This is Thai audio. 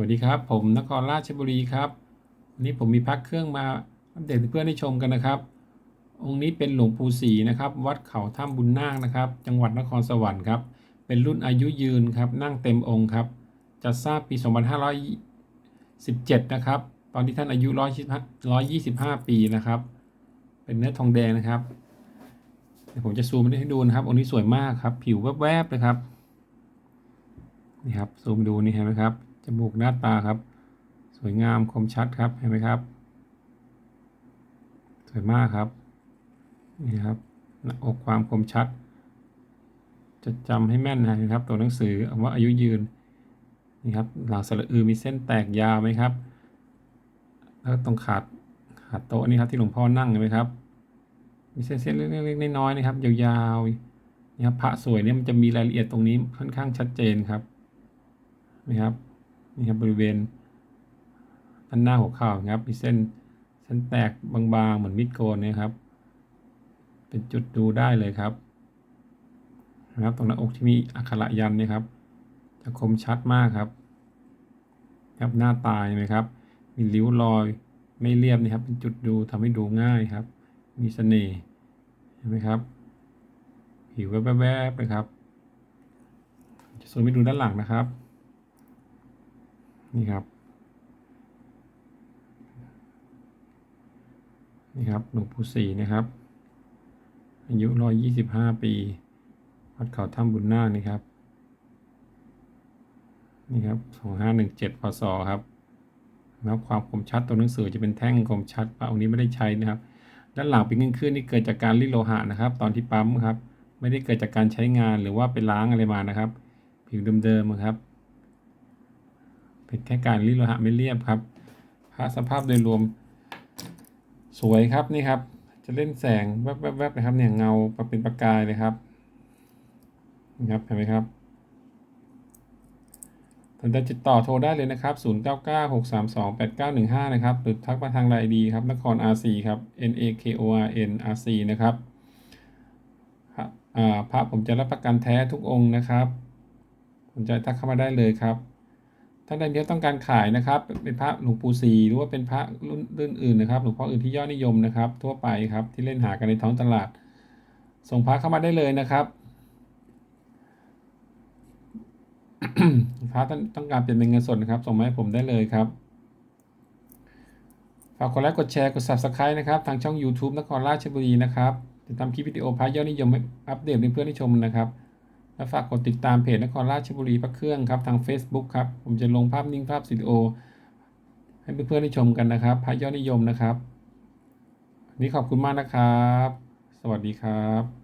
วัสดีครับ ผมนครราชบุรีครับนนี้ผมมีพักเครื่องมาอัปเดตเพื่อนได้ชมกันนะครับ องค์นี้เป็นหลวงปู่ศรีนะครับ วัดเขาถ้ำบุญนาคนะครับ จังหวัดนครสวรรค์ครับ เป็นรุ่นอายุยืนครับ นั่งเต็มองค์ครับจัดสร้างปี 2517 นะครับ ตอนที่ท่านอายุ 125 ปีนะครับ เป็นเนื้อทองแดงนะครับเดี๋ยวผมจะซูมให้ดูนะครับ องค์นี้สวยมากครับ ผิวแวบๆเลยครับ นี่ครับ ซูมดูนี่เห็นไหมครับ มูกหน้าตาครับ สวยงามคมชัดครับเห็นไหมครับ สวยมากครับนี่ครับหน้าอกความคมชัด จะจำให้แม่นนะครับ ตัวหนังสือเอาว่าอายุยืนนี่ครับหลังสระอือมีเส้นแตกยาวไหมครับ แล้วตรงขาดขาดโต๊ะนี่ครับที่หลวงพ่อนั่งเห็นไหมครับ มีเส้นเส้นเล็กๆน้อยๆนะครับ ยาวๆนี่ครับพระสวยเนี่ยมันจะมีรายละเอียดตรงนี้ค่อนข้างชัดเจนครับนะครับ นี่ครับบริเวณด้านหน้าหัวเข่าครับมีเส้นเส้นแตกบางๆเหมือนมิดโกนนะครับ เป็นจุดดูได้เลยครับนะครับตรงหน้าอกที่มีอักขระยันนี่ยครับ จะคมชัดมากครับ ครับหน้าตายไหมครับ มีริ้วรอยไม่เรียบนะครับ เป็นจุดดูทำให้ดูง่ายครับ มีเสน่ห์เห็นไหมครับ ผิวแวบๆเลยครับจะซูมไปดูด้านหลังนะครับ นี่ครับ นี่ครับหลวงปู่ศรีนะครับ อายุร้อยยี่สิบห้าปี วัดเขาถ้ำบุญนาคนี่ครับ นี่ครับสองห้าหนึ่งเจ็ดพศครับนะครับความคมชัดตัวหนังสือจะเป็นแท่งคมชัดพระองค์นี้ไม่ได้ใช้นะครับ ด้านหลังเป็นเงื่อนๆนี่เกิดจากการรีดโลหะนะครับ ตอนที่ปั๊มครับ ไม่ได้เกิดจากการใช้งานหรือว่าไปล้างอะไรมานะครับ ผิวเดิมๆครับ เป็นแค่การรีดโลหะไม่เรียบครับพระสภาพโดยรวมสวยครับนี่ครับ จะเล่นแสงแวบๆๆนะครับเนี่ยเงาเป็นประกายเลยครับนี่ครับเห็นไหมครับสนใจติดต่อโทรได้เลยนะครับ 0996328915 นะครับ หรือทักมาทางไลน์ดีครับ นคร RC ครับ N A K O R N R C นะครับพระผมจะรับประกันแท้ทุกองค์นะครับ สนใจทักเข้ามาได้เลยครับ ท่านใดมีต้องการขายนะครับ เป็นพระหลวงปู่ศรีหรือว่าเป็นพระรุ่นรุ่นอื่นนะครับหลวงพ่ออื่นที่ยอดนิยมนะครับ ทั่วไปครับที่เล่นหากันในท้องตลาด ส่งพระเข้ามาได้เลยนะครับพระท่านต้องการเปลี่ยนเป็นเงินสดนะครับ ส่งมาให้ผมได้เลยครับฝากกดไลค์กดแชร์กด subscribe นะครับทางช่อง YouTube นครราชบุรีนะครับจะทำคลิปวิดีโอพระยอดนิยมอัปเดตเพื่อนได้ชมนะครับ และฝากกดติดตามเพจนครราชบุรีพระเครื่องครับทาง Facebook ครับ ผมจะลงภาพนิ่งภาพวิดีโอ ให้เพื่อนๆได้ชมกันนะครับพระยอดนิยมนะครับน,นี่ขอบคุณมากนะครับ สวัสดีครับ